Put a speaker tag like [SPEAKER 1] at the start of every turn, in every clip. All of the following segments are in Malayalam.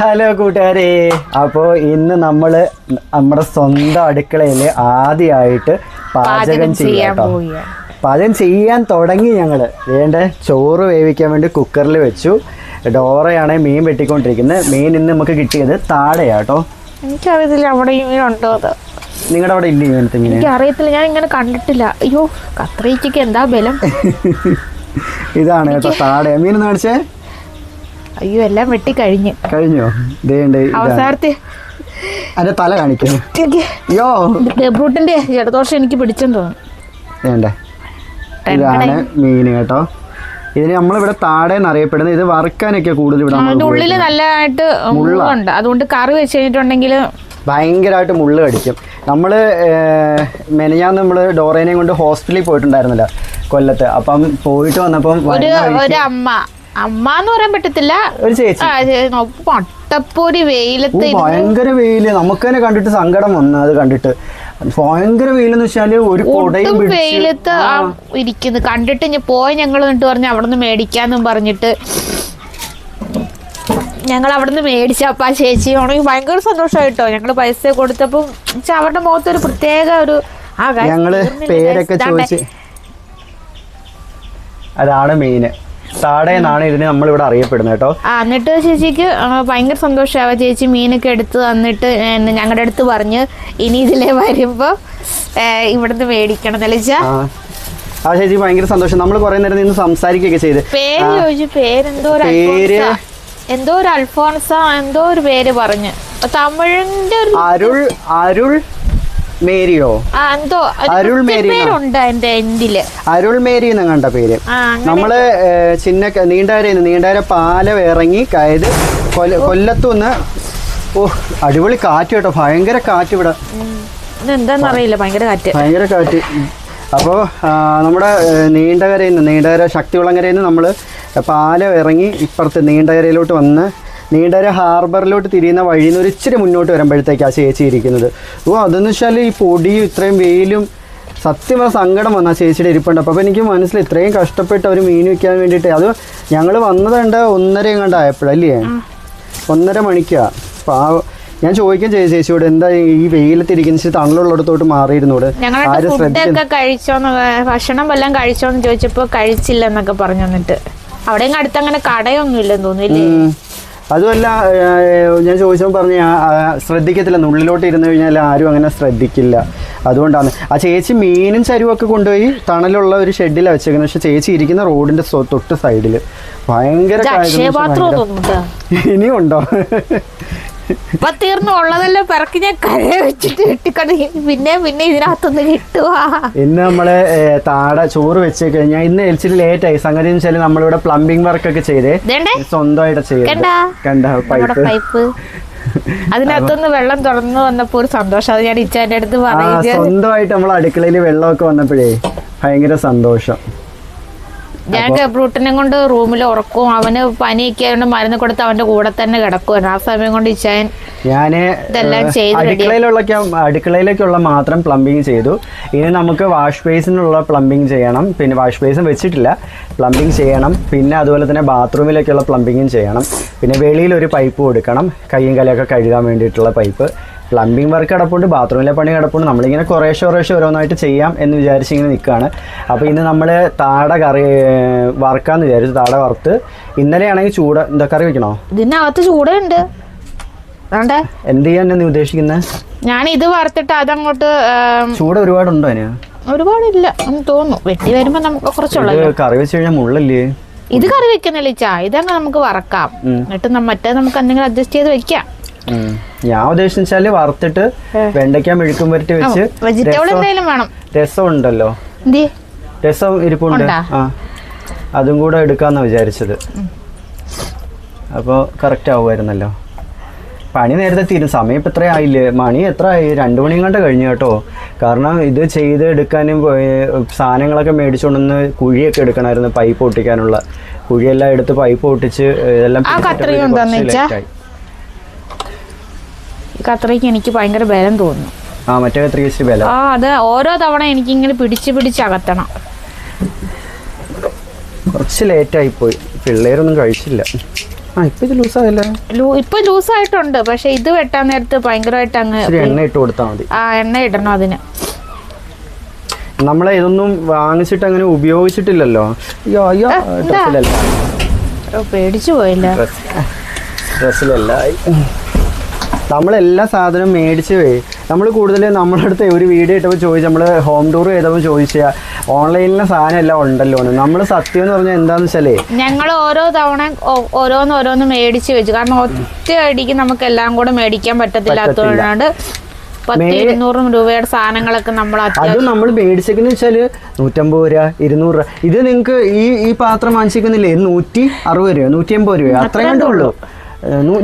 [SPEAKER 1] ഹലോ കൂട്ടുകാരെ. അപ്പോൾ ഇന്ന് നമ്മൾ നമ്മുടെ സ്വന്തം അടുക്കളയിൽ ആദ്യമായിട്ട് പാചകം ചെയ്യാം. പാചകം ചെയ്യാൻ തുടങ്ങി ഞങ്ങൾ വേണ്ട ചോറ് വേവിക്കാൻ വേണ്ടി കുക്കറിൽ വെച്ചു. ഡോറയാണ് മീൻ വെട്ടിക്കൊണ്ടിരിക്കുന്നത്. മീൻ ഇന്ന് നമുക്ക് കിട്ടിയത് താഴെയാട്ടോ
[SPEAKER 2] എനിക്കറിയത്തില്ല അവിടെ ഇങ്ങനെ ഉണ്ടോ അത്.
[SPEAKER 1] നിങ്ങളുടെ അവിടെ ഇല്ല ഇങ്ങനത്തെ മീൻ?
[SPEAKER 2] എനിക്കറിയത്തില്ല ഞാൻ ഇങ്ങനെ കണ്ടിട്ടില്ല. അയ്യോ കത്രയ്ക്ക് എന്താ ബലം.
[SPEAKER 1] ഇതാണ് കേട്ടോ താഴെ. മീൻ കാണിച്ചേ.
[SPEAKER 2] അയ്യോ എല്ലാം വെട്ടി കഴിഞ്ഞു?
[SPEAKER 1] കഴിഞ്ഞോ
[SPEAKER 2] അവസാനത്തെ.
[SPEAKER 1] അതിന്റെ തല കാണിക്കുന്നു. യോ
[SPEAKER 2] ഡെബ്രൂട്ടിന്റെ ജലദോഷം എനിക്ക് പിടിച്ചെന്ന് തോന്നുന്നു.
[SPEAKER 1] മീന് ഇതാണ് മീൻ കേട്ടോ. ഇതിന് നമ്മളിവിടെ താഴെ അറിയപ്പെടുന്നത് ഇത് വറുക്കാനൊക്കെ കൂടുതൽ ഇവിടെ
[SPEAKER 2] ഉള്ളിൽ നല്ലതായിട്ട് മുള്ളുണ്ട്. അതുകൊണ്ട് കറി വെച്ച് കഴിഞ്ഞിട്ടുണ്ടെങ്കിൽ
[SPEAKER 1] ഭയങ്കരമായിട്ട് മുള്ള് കടിക്കും. നമ്മൾ മെനഞ്ഞാന്ന് നമ്മൾ ഡോറേനെയും കൊണ്ട് ഹോസ്പിറ്റലിൽ പോയിട്ടുണ്ടായിരുന്നില്ല കൊല്ലത്ത്. അപ്പം പോയിട്ട് വന്നപ്പം
[SPEAKER 2] ഒരു അമ്മ അമ്മ എന്ന് പറയാൻ പറ്റത്തില്ല.
[SPEAKER 1] ഒരു ചേച്ചി.
[SPEAKER 2] പട്ടപ്പൊരി വെയിലത്ത്
[SPEAKER 1] ഭയങ്കര വെയിൽ. നമുക്ക് തന്നെ കണ്ടിട്ട് സങ്കടം വന്നു അത് കണ്ടിട്ട്. ഭയങ്കര വെയിലെന്ന് വെച്ചാൽ ഒരു കൊടയും
[SPEAKER 2] വെയിലത്ത് ആ. ഇരിക്കുന്നു. കണ്ടിട്ട് പോയി ഞങ്ങൾ എന്നിട്ട് പറഞ്ഞു അവിടെ നിന്ന് മേടിക്കാന്നും പറഞ്ഞിട്ട്. ഞങ്ങൾ അവിടെ നിന്ന് മേടിച്ചപ്പോ ആ ചേച്ചി ആണെങ്കിൽ ഭയങ്കര സന്തോഷമായിട്ടോ ഞങ്ങൾ പൈസ കൊടുത്തപ്പോൾ അവരുടെ മുഖത്ത് ഒരു പ്രത്യേക ഒരു ഞങ്ങൾ
[SPEAKER 1] പേരൊക്കെ. ചോദിച്ച് അതാണ് മെയിന് താടെ എന്നാണ് ഇതിന് നമ്മളിവിടെ അറിയപ്പെടുന്നത് കേട്ടോ.
[SPEAKER 2] ആ എന്നിട്ട് ചേച്ചിക്ക് ഭയങ്കര സന്തോഷാവ ചേച്ചി മീനൊക്കെ എടുത്ത് തന്നിട്ട് ഞങ്ങളുടെ അടുത്ത് പറഞ്ഞ് ഇനി ഇതിലെ വരുമ്പോ ഇവിടുന്ന് മേടിക്കണം വെച്ചാ
[SPEAKER 1] ആ. ചേച്ചി ഭയങ്കര സന്തോഷം. നമ്മൾ കുറെ നേരം നിന്ന് സംസാരിക്കുകയൊക്കെ ചെയ്ത്.
[SPEAKER 2] പേര് ചോദിച്ചു പേരെന്തോ
[SPEAKER 1] പേര്?
[SPEAKER 2] എന്തോ ഒരു അൽഫോൺസ എന്തോ ഒരു പേര് പറഞ്ഞു. തമിഴിന്റെ ഒരു
[SPEAKER 1] അരുൾ അരുൾ മേരിയോ?
[SPEAKER 2] എന്തോ
[SPEAKER 1] അരുൾ മേരി അരുൾ മേരി എന്ന് കണ്ട പേര്. നമ്മൾ ചിന്ന നീണ്ടാരന്ന് നീണ്ടാര പാലം ഇറങ്ങി കയത് കൊല്ല കൊല്ലത്തുനിന്ന് ഓ അടിപൊളി കാറ്റ് കേട്ടോ ഭയങ്കര കാറ്റ് ഇവിടെ.
[SPEAKER 2] എന്താന്നറിയില്ല ഭയങ്കര കാറ്റ്.
[SPEAKER 1] ഭയങ്കര കാറ്റ്. അപ്പോൾ നമ്മുടെ നീണ്ടകരയിൽ നിന്ന് നീണ്ടകര ശക്തികുളങ്ങരയിൽ നിന്ന് നമ്മൾ പാലം ഇറങ്ങി ഇപ്പുറത്ത് നീണ്ടകരയിലോട്ട് വന്ന് നീണ്ടകര ഹാർബറിലോട്ട് തിരിയുന്ന വഴിയിൽ നിന്ന് ഒരു ഇച്ചിരി മുന്നോട്ട് വരുമ്പോഴത്തേക്ക് ആ ചേച്ചി ഇരിക്കുന്നത്. ഓ അതെന്ന് വെച്ചാൽ ഈ പൊടിയും ഇത്രയും വെയിലും സത്യം പറഞ്ഞ സങ്കടം വന്നാൽ ആ ചേച്ചിയുടെ ഇരിപ്പുണ്ട്. അപ്പോൾ എനിക്ക് മനസ്സിൽ ഇത്രയും കഷ്ടപ്പെട്ട് അവർ മീൻ വയ്ക്കാൻ വേണ്ടിയിട്ട്. അത് ഞങ്ങൾ വന്നത് കണ്ട ഒന്നര കണ്ടായപ്പോഴല്ലേ ഒന്നര മണിക്കാണ് അപ്പോൾ ആ ഞാൻ ചോദിക്കാൻ ചെയ്യും ചേച്ചിയോട് എന്താ ഈ വെയിലത്തിരിക്കുന്ന ഇച്ചിരി തണലുള്ളിടത്തോട്ട് മാറിയിരുന്നോട്? ആരും
[SPEAKER 2] കഴിച്ചോന്ന് ഭക്ഷണം വല്ലതും കഴിച്ചോന്ന് ചോദിച്ചപ്പോ കഴിച്ചില്ല എന്നൊക്കെ പറഞ്ഞു വന്നിട്ട് അവിടെ അടുത്ത് അങ്ങനെ കടയൊന്നും ഇല്ലെന്ന് തോന്നുന്നില്ലേ.
[SPEAKER 1] അതുമല്ല ഞാൻ ചോദിച്ചപ്പോൾ പറഞ്ഞ ശ്രദ്ധിക്കത്തില്ല. ഉള്ളിലോട്ട് ഇരുന്ന് കഴിഞ്ഞാൽ ആരും അങ്ങനെ ശ്രദ്ധിക്കില്ല. അതുകൊണ്ടാണ്. ആ ചേച്ചി മീനും ചരുവൊക്കെ കൊണ്ടുപോയി തണലുള്ള ഒരു ഷെഡിലാണ് വെച്ചേക്കുന്നത്. പക്ഷെ ചേച്ചി ഇരിക്കുന്ന റോഡിന്റെ തൊട്ട് സൈഡിൽ ഭയങ്കര
[SPEAKER 2] ഇനിയുണ്ടോ
[SPEAKER 1] ഇനിയും ഉണ്ടോ?
[SPEAKER 2] ഇപ്പൊ തീർന്നു. ഉള്ളതെല്ലാം പിറക്കി ഞാൻ കരയെ വെച്ചിട്ട് കിട്ടിക്കൊണ്ട് പിന്നെ പിന്നെ ഇതിനകത്തൊന്ന് കിട്ടുവാ.
[SPEAKER 1] ഇന്ന് നമ്മൾ താടെ ചോറ് വെച്ച് കഴിഞ്ഞാൽ ഇന്ന് ഇച്ചിരി ലേറ്റ് ആയി. സംഗതി എന്ന് വെച്ചാൽ നമ്മളിവിടെ പ്ലംബിംഗ് വർക്ക് ഒക്കെ ചെയ്ത്. സ്വന്തമായിട്ട് ചെയ്ത്
[SPEAKER 2] കണ്ടാ?
[SPEAKER 1] പൈപ്പ്
[SPEAKER 2] അതിനകത്തുനിന്ന് വെള്ളം തുറന്നു വന്നപ്പോ ഒരു സന്തോഷം. അത് ഞാൻ ഇച്ചാന്റെ അടുത്ത് പറഞ്ഞു
[SPEAKER 1] സ്വന്തമായിട്ട് നമ്മൾ അടുക്കളയിൽ വെള്ളമൊക്കെ വന്നപ്പോഴേ ഭയങ്കര സന്തോഷം.
[SPEAKER 2] ഞാൻ ഗബ്രൂട്ടിനെ കൊണ്ട് റൂമിൽ ഉറക്കും. അവന് പനിയൊക്കെ ആയതുകൊണ്ട് മരുന്ന് കൊടുത്ത് അവന്റെ കൂടെ തന്നെ കിടക്കും ആ സമയം കൊണ്ട് ഇച്ചായൻ ഞാൻ
[SPEAKER 1] അടുക്കളയിലുള്ള അടുക്കളയിലേക്കുള്ള മാത്രം പ്ലംബിങ് ചെയ്തു. ഇനി നമുക്ക് വാഷ് ബേസിനുള്ള പ്ലംബിങ് ചെയ്യണം. പിന്നെ വാഷ് ബേസും വെച്ചിട്ടില്ല. പ്ലംബിങ് ചെയ്യണം. പിന്നെ അതുപോലെ തന്നെ ബാത്റൂമിലേക്കുള്ള പ്ലംബിങ്ങും ചെയ്യണം. പിന്നെ വെളിയിൽ ഒരു പൈപ്പ് കൊടുക്കണം. കയ്യും കലയൊക്കെ കഴുകാൻ വേണ്ടിയിട്ടുള്ള പൈപ്പ് പ്ലംബിംഗ് വർക്ക് കിടപ്പുണ്ട് ബാത്റൂമിലെ പണി കിടപ്പുണ്ട്. നമ്മളിങ്ങനെ കുറേശ്ശെ കുറേശ്ശെ ഓരോന്നായിട്ട് ചെയ്യാം എന്ന് വിചാരിച്ച് ഇങ്ങനെ നിൽക്കുകയാണ് അപ്പോൾ ഇന്ന് നമ്മൾ താട കറി വറക്കാന്ന് വിചാരിച്ചു. താട വറുത്ത് ഇന്നലെയാണെങ്കിൽ ചൂട് എന്താ കറി വെക്കണോ?
[SPEAKER 2] ഇതിനകത്ത് ചൂടുണ്ട്.
[SPEAKER 1] എന്ത് ചെയ്യാൻ നീ ഉദ്ദേശിക്കുന്നത്
[SPEAKER 2] ഞാൻ ഇത് വറുത്തിട്ട് അതങ്ങോട്ട്
[SPEAKER 1] ചൂട് ഒരുപാടുണ്ടോ അതിന്?
[SPEAKER 2] ഒരുപാടില്ല എന്ന് തോന്നുന്നു. വെട്ടി വരുമ്പോ നമുക്ക്
[SPEAKER 1] കറി വെച്ച് കഴിഞ്ഞാൽ മുള്ളല്ലേ?
[SPEAKER 2] ഇത് കറി വെക്കുന്നില്ല ചാ. ഇതങ്ങ് നമുക്ക് വറക്കാം. എന്നിട്ട് മറ്റേ നമുക്ക് എന്തെങ്കിലും അഡ്ജസ്റ്റ് ചെയ്ത് വെക്കാം.
[SPEAKER 1] ഞാൻ ഉദ്ദേശിച്ചാൽ വറുത്തിട്ട് വെണ്ടയ്ക്ക മെഴുക്കും വരട്ടി വെച്ച്
[SPEAKER 2] വെജിറ്റബിൾ
[SPEAKER 1] രസം-
[SPEAKER 2] എന്തെങ്കിലും വേണം.
[SPEAKER 1] രസം ഉണ്ടല്ലോ രസം ഇരിപ്പുണ്ട്. ആ. അതും കൂടെ എടുക്കാന്നാ വിചാരിച്ചത്. അപ്പോൾ കറക്റ്റ് ആവുമായിരുന്നല്ലോ. പണി നേരത്തെ തീരും. സമയം ഇപ്പം എത്ര ആയില്ലേ? മണി എത്ര ആയി? രണ്ട് മണിയും കണ്ട് കഴിഞ്ഞു കേട്ടോ. കാരണം ഇത് ചെയ്ത് എടുക്കാനും സാധനങ്ങളൊക്കെ മേടിച്ചുകൊണ്ടുവന്ന് കുഴിയൊക്കെ എടുക്കണമായിരുന്നു പൈപ്പ് ഒട്ടിക്കാനുള്ള കുഴിയെല്ലാം എടുത്ത് പൈപ്പ് ഒട്ടിച്ച് ഇതെല്ലാം
[SPEAKER 2] ആ
[SPEAKER 1] പിടിച്ചിട്ട്
[SPEAKER 2] കത്രിക
[SPEAKER 1] കുറച്ച്
[SPEAKER 2] എന്താന്ന് വെച്ചാ?
[SPEAKER 1] late ആയി.
[SPEAKER 2] ഈ കത്രയ്ക്ക് എനിക്ക് ഭയങ്കര ബലം തോന്നുന്നു.
[SPEAKER 1] ആ മറ്റേ കത്രിക ഇച്ചിരി ബലം.
[SPEAKER 2] ആ അത് ഓരോ തവണ എനിക്ക് ഇങ്ങനെ പിടിച്ച് പിടിച്ച് അകത്തണം.
[SPEAKER 1] കുറച്ച് ലേറ്റായി പോയി. പിള്ളേരൊന്നും കഴിച്ചില്ല. ആ ഇപ്പൊ ഇത് ലൂസായല്ലേ
[SPEAKER 2] ഇപ്പൊ ലൂസായിട്ടുണ്ട് പക്ഷെ ഇത് വെട്ടാൻ നേരത്ത് ഭയങ്കരമായിട്ട് അങ്ങ്
[SPEAKER 1] എണ്ണ ഇട്ട് കൊടുത്താൽ മതി.
[SPEAKER 2] ആ എണ്ണ ഇടണം അതിന്.
[SPEAKER 1] നമ്മളെ ഇതൊന്നും വാങ്ങിച്ചിട്ട് അങ്ങനെ ഉപയോഗിച്ചിട്ടില്ലല്ലോ. അയ്യോ അയ്യോ. ഡ്രസ്സിലല്ല
[SPEAKER 2] പേടിച്ചു പോയില്ല?
[SPEAKER 1] ഡ്രസ് ഡ്രസ്സിലല്ല നമ്മളെല്ലാ സാധനവും മേടിച്ച് പോയി നമ്മൾ കൂടുതൽ നമ്മുടെ അടുത്ത് ഒരു വീഡിയോ ഇട്ടപ്പോൾ ചോദിച്ചു നമ്മൾ ഹോം ടൂർ ചെയ്തപ്പോൾ ചോദിച്ചാൽ ഓൺലൈനിലെ സാധനം എല്ലാം ഉണ്ടല്ലോ നമ്മൾ സത്യം എന്ന് പറഞ്ഞാൽ എന്താന്ന് വെച്ചാലേ
[SPEAKER 2] ഞങ്ങൾ ഓരോ തവണ ഓരോന്ന് ഓരോന്ന് മേടിച്ച് വെച്ചു. കാരണം ഒറ്റ അടിക്ക് നമുക്ക് എല്ലാം കൂടെ മേടിക്കാൻ പറ്റത്തില്ലാത്തതുകൊണ്ട് ഇരുന്നൂറും രൂപയുടെ സാധനങ്ങളൊക്കെ നമ്മൾ
[SPEAKER 1] അത് നമ്മൾ മേടിച്ചേക്കുന്ന വെച്ചാൽ നൂറ്റമ്പത് രൂപ ഇരുന്നൂറ് രൂപ. ഇത് നിങ്ങൾക്ക് ഈ ഈ പാത്രം വാങ്ങിച്ചിരിക്കുന്നില്ലേ ഇത് നൂറ്റി അറുപത് രൂപ നൂറ്റി അമ്പത് രൂപ അത്രയും കണ്ടേ ഉള്ളൂ. ഏഹ് നൂ-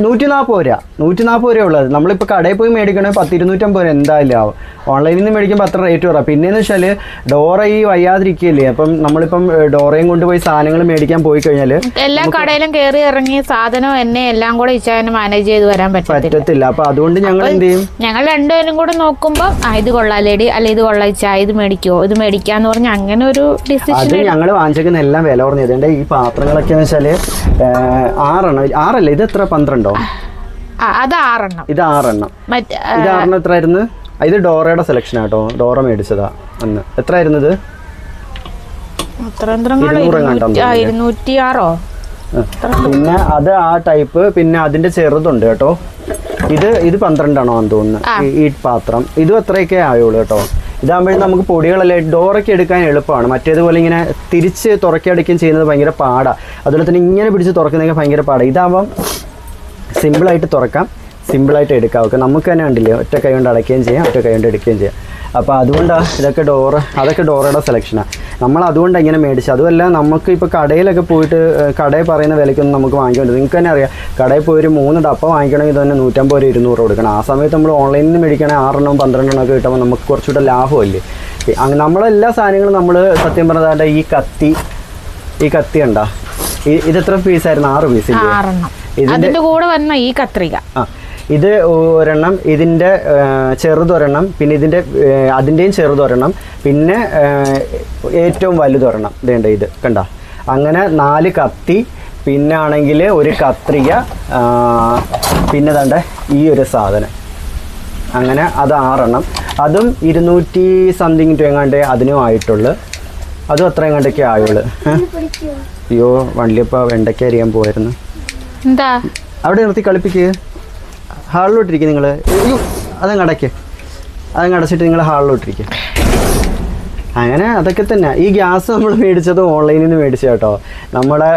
[SPEAKER 1] നൂറ്റി നാൽപ്പത് രൂപ. നൂറ്റി നാൽപ്പത് രൂപ ഉള്ളത് നമ്മളിപ്പോൾ കടയിൽ പോയി മേടിക്കണമെങ്കിൽ പത്ത് ഇരുന്നൂറ്റമ്പത് രൂപ. എന്തായാലും ആവും. ഓൺലൈനിൽ നിന്ന് മേടിക്കുമ്പോൾ അത്ര റേറ്റ് കുറവാണ് പിന്നെയെന്ന് വെച്ചാൽ ഡോറ ഈ വയ്യാതിരിക്കില്ലേ? അപ്പം നമ്മളിപ്പം ഡോറയും കൊണ്ടുപോയി സാധനങ്ങൾ മേടിക്കാൻ പോയി കഴിഞ്ഞാൽ
[SPEAKER 2] എല്ലാ കടയിലും കയറി ഇറങ്ങി സാധനവും എന്നെ എല്ലാം കൂടെ മാനേജ് ചെയ്ത് വരാൻ പറ്റത്തില്ല.
[SPEAKER 1] അപ്പം അതുകൊണ്ട് ഞങ്ങൾ എന്ത് ചെയ്യും?
[SPEAKER 2] ഞങ്ങൾ രണ്ടുപേരും കൂടെ നോക്കുമ്പോൾ ഇത് കൊള്ളാം ലേഡി അല്ലെ ഇത് കൊള്ളാം ഇച്ചാ ഇത് മേടിക്കോ? ഇത് മേടിക്കാന്ന് പറഞ്ഞ അങ്ങനെ ഒരു
[SPEAKER 1] അത്
[SPEAKER 2] ഡിസിഷൻ
[SPEAKER 1] ഞങ്ങൾ വാങ്ങിച്ചേക്കുന്ന എല്ലാം വില കുറഞ്ഞത് ഈ പാത്രങ്ങളൊക്കെ എന്ന് വെച്ചാൽ ആറെണ്ണം. ആറല്ല? ഇത് എത്ര പന്ത്രണ്ടോ?
[SPEAKER 2] അത് ആറെണ്ണം.
[SPEAKER 1] ഇത് ആറെണ്ണം.
[SPEAKER 2] മറ്റേ
[SPEAKER 1] ഇത് ആറെണ്ണം എത്ര ആയിരുന്നു ഇത് ഡോറയുടെ സെലക്ഷൻ ആട്ടോ ഡോറ മേടിച്ചതാ അന്ന്. എത്ര ആയിരുന്നു ഇത്
[SPEAKER 2] എത്ര.
[SPEAKER 1] പിന്നെ അത് ആ ടൈപ്പ് പിന്നെ അതിന്റെ ചെറുതുണ്ട് കേട്ടോ ഇത് ഇത് പന്ത്രണ്ടാണോ എന്ന് തോന്നുന്നു. ഈ- ഈ പാത്രം. ഇതും അത്രയൊക്കെ ആയുള്ളൂ കേട്ടോ ഇതാകുമ്പോഴും നമുക്ക് പൊടികളെല്ലാം ഡോറൊക്കെ എടുക്കാൻ എളുപ്പമാണ്. മറ്റേതുപോലെ ഇങ്ങനെ തിരിച്ച് തുറക്കി അടയ്ക്കുകയും ചെയ്യുന്നത് ഭയങ്കര പാടാണ് അതുപോലെ തന്നെ ഇങ്ങനെ പിടിച്ച് തുറക്കുന്നതൊക്കെ ഭയങ്കര പാടാണ് ഇതാകുമ്പം സിമ്പിളായിട്ട് തുറക്കാം. സിമ്പിളായിട്ട് എടുക്കാം. ഒക്കെ നമുക്ക് തന്നെ ഉണ്ടില്ലേ ഒറ്റ കൈ കൊണ്ട് അടയ്ക്കുകയും ചെയ്യാം ഒറ്റ കൈ കൊണ്ട് എടുക്കുകയും ചെയ്യാം. അപ്പോൾ അതുകൊണ്ടാണ് ഇതൊക്കെ ഡോറ് അതൊക്കെ ഡോറയുടെ സെലക്ഷനാണ് നമ്മൾ അതുകൊണ്ട് ഇങ്ങനെ മേടിച്ചത്. അതുമല്ല നമുക്ക് ഇപ്പോൾ കടയിലൊക്കെ പോയിട്ട് കടയിൽ പറയുന്ന വിലയ്ക്കൊന്നും നമുക്ക് വാങ്ങിക്കാൻ നിങ്ങൾക്ക് തന്നെ അറിയാം കടയിൽ പോയി ഒരു മൂന്ന് ഡപ്പ വാങ്ങിക്കണമെങ്കിൽ തന്നെ നൂറ്റമ്പത് രൂപ ഇരുന്നൂറ് കൊടുക്കണം. ആ സമയത്ത് നമ്മൾ ഓൺലൈനിൽ നിന്ന് മേടിക്കണേ ആറെണ്ണം പന്ത്രണ്ടെണ്ണം ഒക്കെ കിട്ടുമ്പോൾ നമുക്ക് കുറച്ചുകൂടെ ലാഭമല്ലേ? അങ്ങനെ അങ്ങ് നമ്മളെല്ലാ സാധനങ്ങളും നമ്മൾ സത്യം പറഞ്ഞാൽ ഈ കത്തി ഈ കത്തി ഉണ്ടാ ഇത് എത്ര പീസായിരുന്നു ആറ് പീസ്
[SPEAKER 2] ആറെണ്ണം. അതിന്റെ കൂടെ വന്ന ഈ കത്രിക.
[SPEAKER 1] ഇത് ഒരെണ്ണം ഇതിന്റെ ചെറുതൊരെണ്ണം പിന്നെ ഇതിന്റെ അതിന്റെയും ചെറുതൊരെണ്ണം പിന്നെ ഏറ്റവും വലുതൊരെണ്ണം. ഇതേണ്ട ഇത് കണ്ട. അങ്ങനെ നാല് കത്തി പിന്നെ ആണെങ്കിൽ ഒരു കത്രിക പിന്നെ തണ്ട ഈ ഒരു സാധനം. അങ്ങനെ അത് ആറെണ്ണം. അതും ഇരുന്നൂറ്റി സംതിങ് ടു എങ്ങാണ്ട് അതിനും ആയിട്ടുള്ളു. അതും അത്ര എങ്ങാണ്ടൊക്കെ ആയുള്ളു. അയ്യോ വണ്ടിയപ്പോൾ വെണ്ടയ്ക്ക അറിയാൻ പോയിരുന്നു
[SPEAKER 2] എന്താ?
[SPEAKER 1] അവിടെ നിർത്തി കളിപ്പിക്കുക ഹാളിലോട്ടിരിക്കുക നിങ്ങൾ അതങ്ങ് അടയ്ക്ക് അതങ്ങ് അടച്ചിട്ട് നിങ്ങൾ ഹാളിലോട്ടിരിക്കുക അങ്ങനെ അതൊക്കെ തന്നെ. ഈ ഗ്യാസ് നമ്മൾ മേടിച്ചത് ഓൺലൈനിൽ നിന്ന് മേടിച്ച കേട്ടോ നമ്മുടെ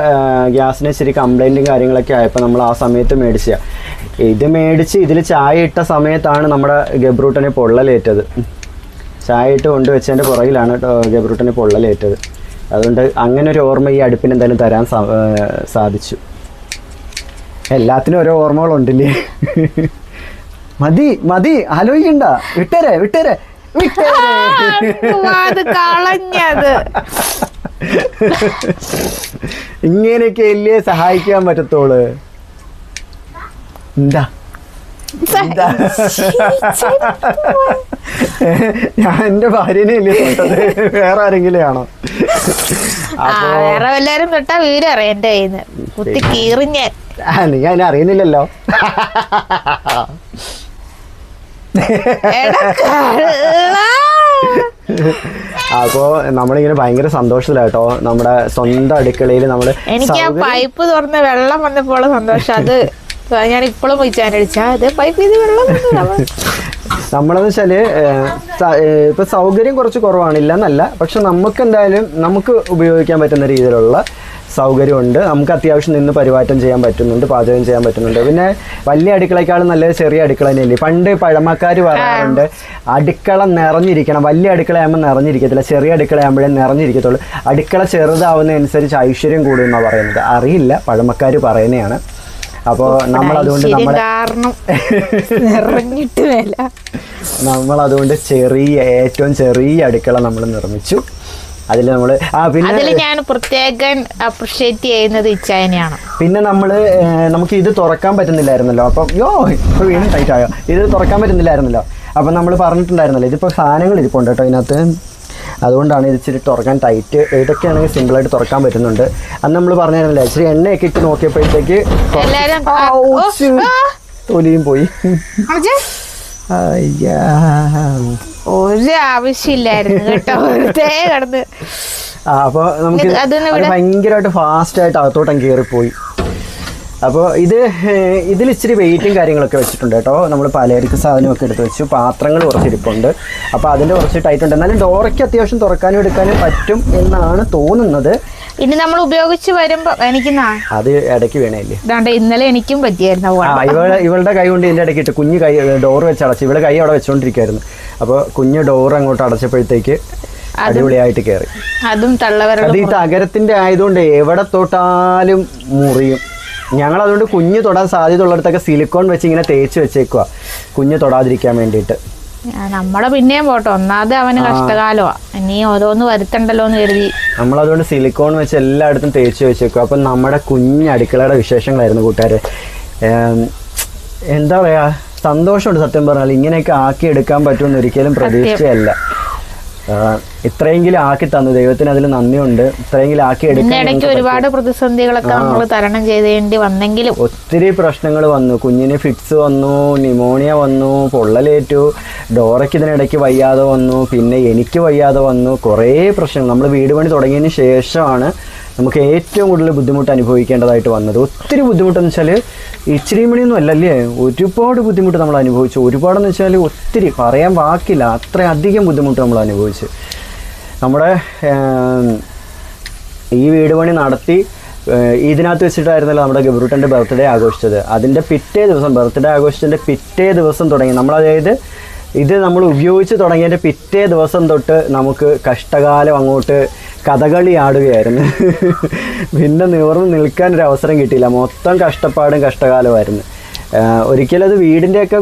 [SPEAKER 1] ഗ്യാസിനെ ഇച്ചിരി കംപ്ലൈന്റും കാര്യങ്ങളൊക്കെ ആയപ്പോൾ നമ്മൾ ആ സമയത്ത് മേടിച്ച ഇത് മേടിച്ച് ഇതിൽ ചായ ഇട്ട സമയത്താണ് നമ്മുടെ ഗബ്രൂട്ടനെ പൊള്ളലേറ്റത്. ചായ ഇട്ട് കൊണ്ടുവച്ചതിന്റെ പുറകിലാണ് ഗബ്രൂട്ടനെ പൊള്ളലേറ്റത്. അതുകൊണ്ട് അങ്ങനെ ഒരു ഓർമ്മ ഈ അടുപ്പിന് എന്തായാലും തരാൻ സാധിച്ചു. എല്ലാത്തിനും ഓരോ ഓർമ്മകളുണ്ടല്ലേ? മതി മതി ആലോചിക്കണ്ട. വിട്ടേരെ വിട്ടേരെ
[SPEAKER 2] കളഞ്ഞത്.
[SPEAKER 1] ഇങ്ങനെയൊക്കെ അല്ലേ സഹായിക്കാൻ പറ്റത്തോൾ എന്താ? ഞാൻ എന്റെ ഭാര്യനെ അല്ലേ തൊട്ടത്? വേറെ ആരെങ്കിലും ആണോ?
[SPEAKER 2] വേറെ വല്ലവരും തൊട്ടാ വീരം അറിയാം എന്റെ കയ്യിന്ന്. കുത്തി കീറിഞ്ഞ
[SPEAKER 1] നീ അതിനെ അറിയുന്നില്ലല്ലോ. അപ്പോ നമ്മളിങ്ങനെ ഭയങ്കര സന്തോഷത്തിലാട്ടോ. നമ്മുടെ സ്വന്തം അടുക്കളയിൽ നമ്മൾ
[SPEAKER 2] എനിക്ക് ആ പൈപ്പ് തുറന്ന് വെള്ളം വന്നപ്പോൾ സന്തോഷം. അത് ഞാൻ ഇപ്പോഴും പോയി ചാനടിച്ചാ അത് പൈപ്പ് ചെയ്ത് വെള്ളം
[SPEAKER 1] നമ്മളെന്ന് വെച്ചാൽ ഇപ്പൊ സൗകര്യം കുറച്ച് കുറവാണില്ല എന്നല്ല പക്ഷെ നമുക്ക് എന്തായാലും നമുക്ക് ഉപയോഗിക്കാൻ പറ്റുന്ന രീതിയിലുള്ള സൗകര്യമുണ്ട്. നമുക്ക് അത്യാവശ്യം നിന്ന് പരിമാറ്റം ചെയ്യാൻ പറ്റുന്നുണ്ട് പാചകം ചെയ്യാൻ പറ്റുന്നുണ്ട്. പിന്നെ വലിയ അടുക്കളയെക്കാളും നല്ല ചെറിയ അടുക്കള തന്നെയല്ലേ? പണ്ട് പഴമക്കാർ പറയാറുണ്ട് അടുക്കള നിറഞ്ഞിരിക്കണം. വലിയ അടുക്കളയാകുമ്പോൾ നിറഞ്ഞിരിക്കത്തില്ല. ചെറിയ അടുക്കളയാകുമ്പോഴേ നിറഞ്ഞിരിക്കത്തുള്ളൂ. അടുക്കള ചെറുതാവുന്നതനുസരിച്ച് ഐശ്വര്യം കൂടുമെന്നാണ് പറയുന്നത്. അറിയില്ല. പഴമക്കാർ പറയുന്നതാണ്. അപ്പോൾ നമ്മൾ അതുകൊണ്ട് നമ്മൾ
[SPEAKER 2] കാരണം നിറഞ്ഞിട്ട് വില.
[SPEAKER 1] നമ്മൾ അതുകൊണ്ട് ചെറിയ ഏറ്റവും ചെറിയ അടുക്കള നമ്മൾ നിർമ്മിച്ചു. അതിൽ നമ്മൾ ആ പിന്നെ
[SPEAKER 2] അതിൽ ഞാൻ പ്രത്യേകം അപ്രിഷിയേറ്റ് ചെയ്യുന്നത് ഇച്ചായനെയാണ്.
[SPEAKER 1] പിന്നെ നമ്മൾ നമുക്ക് ഇത് തുറക്കാൻ പറ്റുന്നില്ലായിരുന്നല്ലോ. അപ്പം യോ ഇപ്പോൾ വീണ്ടും ടൈറ്റ് ആയോ? ഇത് തുറക്കാൻ പറ്റുന്നില്ലായിരുന്നല്ലോ. അപ്പം നമ്മൾ പറഞ്ഞിട്ടുണ്ടായിരുന്നല്ലോ ഇതിപ്പോ സാധനങ്ങൾ ഇരിപ്പുണ്ട് കേട്ടോ ഇതിനകത്ത്. അതുകൊണ്ടാണ് ഇത് ഇച്ചിരി തുറക്കാൻ ടൈറ്റ് ഇതൊക്കെയാണെങ്കിൽ സിമ്പിളായിട്ട് തുറക്കാൻ പറ്റുന്നുണ്ട്. അന്ന് നമ്മൾ പറഞ്ഞിരുന്നില്ല ഇച്ചിരി എണ്ണയൊക്കെ ഇട്ട് നോക്കിയപ്പോഴത്തേക്ക്. തൊലിയും പോയി.
[SPEAKER 2] ഒരു ആവശ്യമില്ലായിരുന്നു കേട്ടോ. വെറുതെ കിടന്ന്.
[SPEAKER 1] അപ്പോൾ നമുക്ക് ഭയങ്കരമായിട്ട് ഫാസ്റ്റ് ആയിട്ട് അകത്തോട്ടം കയറിപ്പോയി അപ്പോൾ ഇത് ഇതിൽ ഇച്ചിരി വെയിറ്റും കാര്യങ്ങളൊക്കെ വെച്ചിട്ടുണ്ട് കേട്ടോ. നമ്മൾ പലചരക്ക് സാധനമൊക്കെ എടുത്ത് വെച്ചു. പാത്രങ്ങൾ കുറച്ചിരിപ്പുണ്ട് അപ്പോൾ അതിന്റെ കുറച്ച് ടൈറ്റ് ഉണ്ട്. എന്നാലും ഡോറയ്ക്ക് അത്യാവശ്യം തുറക്കാനും എടുക്കാനും പറ്റും എന്നാണ് തോന്നുന്നത്.
[SPEAKER 2] ഇനി നമ്മൾ ഉപയോഗിച്ച് വരുമ്പോ എനിക്ക്
[SPEAKER 1] അത് ഇടയ്ക്ക് വീണേല്ലേ
[SPEAKER 2] ഇതാണ്ട് ഇന്നലെ എനിക്കും പറ്റിയായിരുന്നു.
[SPEAKER 1] ഇവളെ ഇവളുടെ കൈ കൊണ്ട് ഇതിന്റെ ഇടയ്ക്ക് ഇട്ട് കുഞ്ഞ് കൈ ഡോർ വെച്ച് അടച്ചു. ഇവളെ കൈ അവിടെ വെച്ചോണ്ടിരിക്കായിരുന്നു. അപ്പോൾ കുഞ്ഞ് ഡോർ അങ്ങോട്ട് അടച്ചപ്പോഴത്തേക്ക് അടിപൊളിയായിട്ട് കയറി
[SPEAKER 2] അതും തള്ളവരുടെ
[SPEAKER 1] അത് ഈ തകരത്തിന്റെ ആയതുകൊണ്ട് എവിടെ തൊട്ടാലും മുറിയും. ഞങ്ങൾ അതുകൊണ്ട് കുഞ്ഞ് തൊടാൻ സാധ്യത ഉള്ളിടത്തൊക്കെ സിലിക്കോൺ വെച്ച് ഇങ്ങനെ തേച്ച് വെച്ചേക്കുക കുഞ്ഞ് തൊടാതിരിക്കാൻ വേണ്ടിയിട്ട്.
[SPEAKER 2] നമ്മളെ പിന്നെയും പോട്ടെ. ഒന്നാമത് അവന് കഷ്ടകാലമാ ഇനി ഓരോന്ന് വരുത്തണ്ടല്ലോ എന്ന് കരുതി.
[SPEAKER 1] നമ്മളതുകൊണ്ട് സിലിക്കോൺ വെച്ച് എല്ലായിടത്തും തേച്ച് വെച്ചേക്കും അപ്പം നമ്മുടെ കുഞ്ഞ് അടുക്കളയുടെ വിശേഷങ്ങളായിരുന്നു കൂട്ടുകാരെ. എന്താ പറയാ? സന്തോഷമുണ്ട് സത്യം പറഞ്ഞാൽ ഇങ്ങനെയൊക്കെ ആക്കി എടുക്കാൻ പറ്റുമെന്ന് ഒരിക്കലും പ്രതീക്ഷയല്ല ഇത്രയെങ്കിലും ആക്കി തന്നു. ദൈവത്തിന് അതിൽ നന്ദിയുണ്ട്. ഇത്രയെങ്കിലും ആക്കി എടുക്കാൻ
[SPEAKER 2] ഒരുപാട് പ്രതിസന്ധികളൊക്കെ നമ്മൾ തരണം ചെയ്തേണ്ടി വന്നെങ്കിലും
[SPEAKER 1] ഒത്തിരി പ്രശ്നങ്ങൾ വന്നു. കുഞ്ഞിന് ഫിറ്റ്സ് വന്നു ന്യൂമോണിയ വന്നു പൊള്ളലേറ്റു ഡോറയ്ക്ക് ഇതിനിടയ്ക്ക് വയ്യാതെ വന്നു പിന്നെ എനിക്ക് വയ്യാതെ വന്നു. കുറേ പ്രശ്നങ്ങൾ. നമ്മൾ വീട് പണി തുടങ്ങിയതിന് ശേഷമാണ് നമുക്ക് ഏറ്റവും കൂടുതൽ ബുദ്ധിമുട്ട് അനുഭവിക്കേണ്ടതായിട്ട് വന്നത്. ഒത്തിരി ബുദ്ധിമുട്ടെന്ന് വെച്ചാൽ ഇച്ചിരി മണിയൊന്നും അല്ലല്ലേ? ഒരുപാട് ബുദ്ധിമുട്ട് നമ്മൾ അനുഭവിച്ചു. ഒരുപാടെന്ന് വെച്ചാൽ ഒത്തിരി പറയാൻ വാക്കില്ല. അത്രയധികം ബുദ്ധിമുട്ട് നമ്മൾ അനുഭവിച്ചു. നമ്മുടെ ഈ വീട് പണി നടത്തി ഇതിനകത്ത് വെച്ചിട്ടായിരുന്നല്ലോ നമ്മുടെ ഗബ്രൂട്ടന്റെ ബർത്ത്ഡേ ആഘോഷിച്ചത്. അതിന്റെ പിറ്റേ ദിവസം ബർത്ത്ഡേ ആഘോഷിച്ചതിന്റെ പിറ്റേ ദിവസം തുടങ്ങി. നമ്മൾ അതായത് ഇത് നമ്മൾ ഉപയോഗിച്ച് തുടങ്ങിയതിന്റെ പിറ്റേ ദിവസം തൊട്ട് നമുക്ക് കഷ്ടകാലം അങ്ങോട്ട് കഥകളി ആടുകയായിരുന്നു പിന്നെ നിവർന്ന് നിൽക്കാൻ ഒരു അവസരം കിട്ടിയില്ല. മൊത്തം കഷ്ടപ്പാടും കഷ്ടകാലമായിരുന്നു ഒരിക്കലും അത് വീടിന്റെയൊക്കെ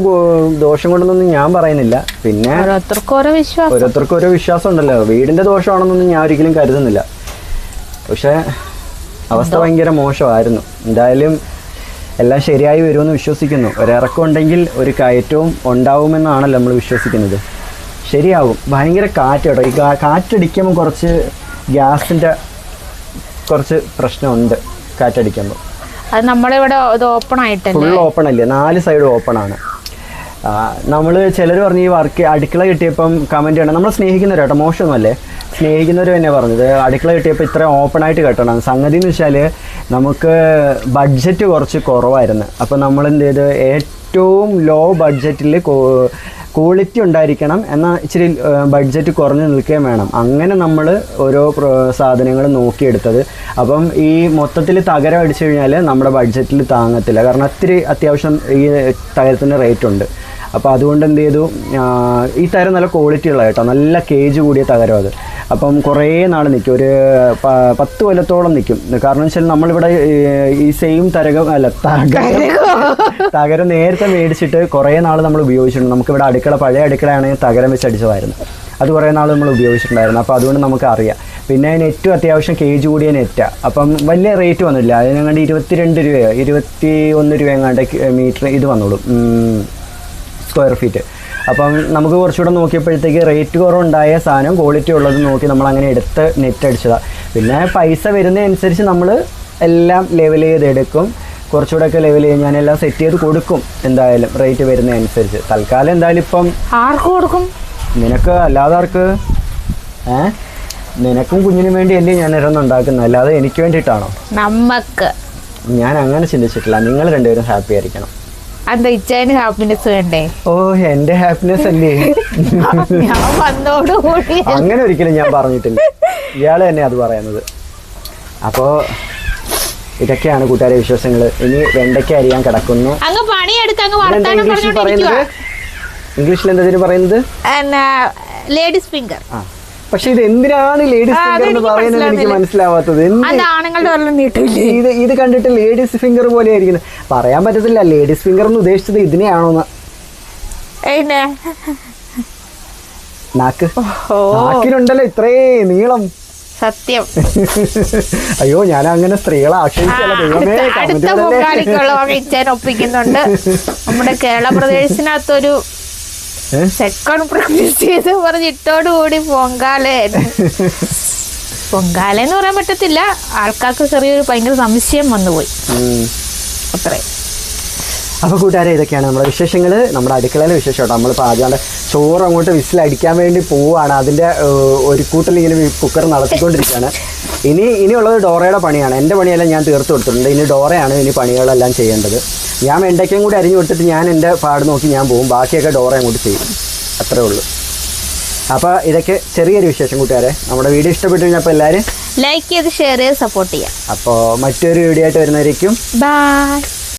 [SPEAKER 1] ദോഷം കൊണ്ടൊന്നും ഞാൻ പറയുന്നില്ല. പിന്നെ
[SPEAKER 2] ഓരോരുത്തർക്കും ഓരോ വിശ്വാസം.
[SPEAKER 1] ഉണ്ടല്ലോ വീടിന്റെ ദോഷമാണെന്നൊന്നും ഞാൻ ഒരിക്കലും കരുതുന്നില്ല. പക്ഷേ അവസ്ഥ ഭയങ്കര മോശമായിരുന്നു. എന്തായാലും എല്ലാം ശരിയായി വരുമെന്ന് വിശ്വസിക്കുന്നു. ഒരിറക്കം ഉണ്ടെങ്കിൽ ഒരു കയറ്റവും ഉണ്ടാവുമെന്നാണല്ലോ നമ്മൾ വിശ്വസിക്കുന്നത്. ശരിയാവും. ഭയങ്കര കാറ്റ് കേട്ടോ. ഈ കാറ്റടിക്കുമ്പോൾ കുറച്ച് ഗ്യാസിന്റെ കുറച്ച് പ്രശ്നമുണ്ട് കാറ്റടിക്കുമ്പോൾ
[SPEAKER 2] അത് നമ്മുടെ ഇത് ഓപ്പൺ ആയിട്ട്
[SPEAKER 1] ഫുൾ ഓപ്പൺ അല്ലേ? നാല് സൈഡും ഓപ്പൺ ആണ്. നമ്മൾ ചിലർ പറഞ്ഞു ഈ വർക്ക് അടുക്കള കിട്ടിയപ്പം കമന്റ് ചെയ്യണം. നമ്മൾ സ്നേഹിക്കുന്നവർ കേട്ടോ മോശമൊന്നുമല്ലേ? സ്നേഹിക്കുന്നവർ തന്നെ പറഞ്ഞത്. അടുക്കള കിട്ടിയപ്പോൾ ഇത്ര ഓപ്പൺ ആയിട്ട് കെട്ടണം. സംഗതി എന്ന് വെച്ചാൽ നമുക്ക് ബഡ്ജറ്റ് കുറച്ച് കുറവായിരുന്നു. അപ്പോൾ നമ്മൾ എന്ത് ചെയ്ത്? ഏറ്റവും ലോ ബഡ്ജറ്റിൽ ക്വാളിറ്റി ഉണ്ടായിരിക്കണം എന്നാൽ ഇച്ചിരി ബഡ്ജറ്റ് കുറഞ്ഞു നിൽക്കുകയും വേണം. അങ്ങനെ നമ്മൾ ഓരോ സാധനങ്ങൾ നോക്കിയെടുത്തത്. അപ്പം ഈ മൊത്തത്തിൽ തകരം അടിച്ചു കഴിഞ്ഞാൽ നമ്മുടെ ബഡ്ജറ്റിൽ താങ്ങത്തില്ല. കാരണം ഒത്തിരി അത്യാവശ്യം ഈ തകരത്തിന്റെ റേറ്റ് ഉണ്ട്. അപ്പോൾ അതുകൊണ്ട് എന്ത് ചെയ്തു? ഈ തരം നല്ല ക്വാളിറ്റി ഉള്ള കേട്ടോ. നല്ല കേജ് കൂടിയ തകരം അത്. അപ്പം കുറേ നാൾ നിൽക്കും ഒരു പത്ത് കൊല്ലത്തോളം നിൽക്കും കാരണം വെച്ചാൽ നമ്മളിവിടെ ഈ- സെയിം തരകം അല്ല തകരം. തകരം? നേരത്തെ മേടിച്ചിട്ട് കുറേ നാൾ നമ്മൾ ഉപയോഗിച്ചിട്ടുണ്ട്. നമുക്കിവിടെ അടുക്കള പഴയ അടുക്കളയാണെങ്കിൽ തകരം വെച്ച് അടിച്ചതായിരുന്നു. അത് കുറേ നാൾ നമ്മൾ ഉപയോഗിച്ചിട്ടുണ്ടായിരുന്നു. അപ്പോൾ അതുകൊണ്ട് നമുക്ക് അറിയാം. പിന്നെ നെറ്റും അത്യാവശ്യം കേജ് കൂടിയ നെറ്റാണ് അപ്പം വലിയ റേറ്റ് വന്നില്ല. അതിനെങ്ങാണ്ട് ഇരുപത്തിരണ്ട് രൂപയോ ഇരുപത്തി ഒന്ന് രൂപ എങ്ങാണ്ട് മീറ്റർ ഇത് വന്നോളും. സ്ക്വയർ ഫീറ്റ് അപ്പം നമുക്ക് കുറച്ചുകൂടെ നോക്കിയപ്പോഴത്തേക്ക് റേറ്റ് കുറവുണ്ടായ സാധനം ക്വാളിറ്റി ഉള്ളത് നോക്കി നമ്മൾ അങ്ങനെ എടുത്ത് നെറ്റ് അടിച്ചതാണ് പിന്നെ പൈസ വരുന്നതനുസരിച്ച് നമ്മൾ എല്ലാം ലെവൽ ചെയ്തെടുക്കും. കുറച്ചുകൂടെ ഒക്കെ ലെവൽ ചെയ്ത് ഞാനെല്ലാം സെറ്റ് ചെയ്ത് കൊടുക്കും എന്തായാലും റേറ്റ് വരുന്നതനുസരിച്ച്. തൽക്കാലം എന്തായാലും ഇപ്പം
[SPEAKER 2] ആർക്ക് കൊടുക്കും?
[SPEAKER 1] നിനക്ക് അല്ലാതെ ആർക്ക്? ഏ? നിനക്കും കുഞ്ഞിനും വേണ്ടി അല്ലേ ഞാൻ ഇറന്ന് ഉണ്ടാക്കുന്നത്. അല്ലാതെ എനിക്ക് വേണ്ടിയിട്ടാണോ?
[SPEAKER 2] നമ്മക്ക്.
[SPEAKER 1] ഞാൻ അങ്ങനെ ചിന്തിച്ചിട്ടില്ല. നിങ്ങൾ രണ്ടുപേരും ഹാപ്പി ആയിരിക്കണം.
[SPEAKER 2] എന്താ ഇച്ചാന് ഹാപ്പിനെസ് വേണ്ടേ
[SPEAKER 1] ഓ എന്റെ ഹാപ്പിനെസ് അല്ലേ?
[SPEAKER 2] ഞാൻ വന്നോടുകൂടി
[SPEAKER 1] അങ്ങനെ ഒരിക്കലും ഞാൻ പറഞ്ഞിട്ടില്ല. ഇയാൾ തന്നെ അത് പറയുന്നത്. അപ്പോ ഇതൊക്കെയാണ് കൂട്ടുകാരെ വിശ്വാസങ്ങൾ. ഇനി വെണ്ടയ്ക്ക അരിയാൻ കിടക്കുന്നു.
[SPEAKER 2] അങ്ങ് പണിയെടുത്ത് അങ്ങ്
[SPEAKER 1] ഇതെന്താ
[SPEAKER 2] വർത്താനം
[SPEAKER 1] ഇംഗ്ലീഷിൽ പറയുന്നത്? ഇംഗ്ലീഷിൽ എന്താ ഇതിന് പറയുന്നത്?
[SPEAKER 2] ലേഡീസ് ഫിംഗർ
[SPEAKER 1] ആ. പക്ഷെ ഇത് എന്തിനാണ് ലേഡീസ് ഫിംഗർ എന്ന് പറയുന്നത് എനിക്ക് മനസ്സിലാവാത്തത്? ഇത് ഇത് കണ്ടിട്ട് ലേഡീസ് ഫിംഗർ പോലെ ആയിരിക്കുന്നത് പറയാൻ പറ്റത്തില്ല ലേഡീസ് ഫിംഗർ എന്ന് ഉദ്ദേശിച്ചത് ഇതിനെയാണോന്ന്.
[SPEAKER 2] പിന്നെ
[SPEAKER 1] നാക്ക്. നാക്കിനുണ്ടല്ലോ ഇത്രേ നീളം.
[SPEAKER 2] സത്യം.
[SPEAKER 1] അയ്യോ ഞാൻ അങ്ങനെ സ്ത്രീകളെ ആക്ഷേപിച്ചല്ല ദൈവമേ
[SPEAKER 2] ഒപ്പിക്കുന്നുണ്ട്. നമ്മുടെ കേരള പ്രദേശത്തിനകത്തൊരു
[SPEAKER 1] ഏ?
[SPEAKER 2] സെക്കൻഡ് പ്രഗ്നൻസി ചെയ്ത് പറഞ്ഞ് ഇട്ടോട് കൂടി പൊങ്കാലായിരുന്നു പൊങ്കാല. എന്ന് പറയാൻ പറ്റത്തില്ല. ആൾക്കാർക്ക് ചെറിയൊരു ഭയങ്കര സംശയം വന്നുപോയി. അത്രേ.
[SPEAKER 1] അപ്പോൾ കൂട്ടുകാരെ ഇതൊക്കെയാണ് നമ്മുടെ വിശേഷങ്ങൾ നമ്മുടെ അടുക്കളയിലെ വിശേഷം കേട്ടോ നമ്മളിപ്പോൾ ആദ്യമാണ്ട് ചോറ് അങ്ങോട്ട് വിസിലടിക്കാൻ വേണ്ടി പോവുകയാണ് അതിന്റെ ഒരു കൂട്ടൽ ഇങ്ങനെ കുക്കർ നടത്തിക്കൊണ്ടിരിക്കുകയാണ്. ഇനി ഇനിയുള്ളത് ഡോറയുടെ പണിയാണ്. എന്റെ പണിയെല്ലാം ഞാൻ തീർത്ത് കൊടുത്തിട്ടുണ്ട്. ഇനി ഡോറയാണ് ഇനി പണികളെല്ലാം ചെയ്യേണ്ടത്. ഞാൻ വെണ്ടയ്ക്കയും കൂടി അരിഞ്ഞു കൊടുത്തിട്ട് ഞാൻ എന്റെ പാട് നോക്കി ഞാൻ പോകും. ബാക്കിയൊക്കെ ഡോറ അങ്ങോട്ട് ചെയ്യും. അത്രേ ഉള്ളൂ. അപ്പോൾ ഇതൊക്കെ ചെറിയൊരു വിശേഷം കൂട്ടുകാരെ. നമ്മുടെ വീഡിയോ ഇഷ്ടപ്പെട്ടു കഴിഞ്ഞപ്പോൾ എല്ലാവരും
[SPEAKER 2] ലൈക്ക് ചെയ്ത് ഷെയർ ചെയ്ത് സപ്പോർട്ട് ചെയ്യാം.
[SPEAKER 1] അപ്പോൾ മറ്റൊരു വീഡിയോ ആയിട്ട് വരുന്നവരേക്കും
[SPEAKER 2] ബൈ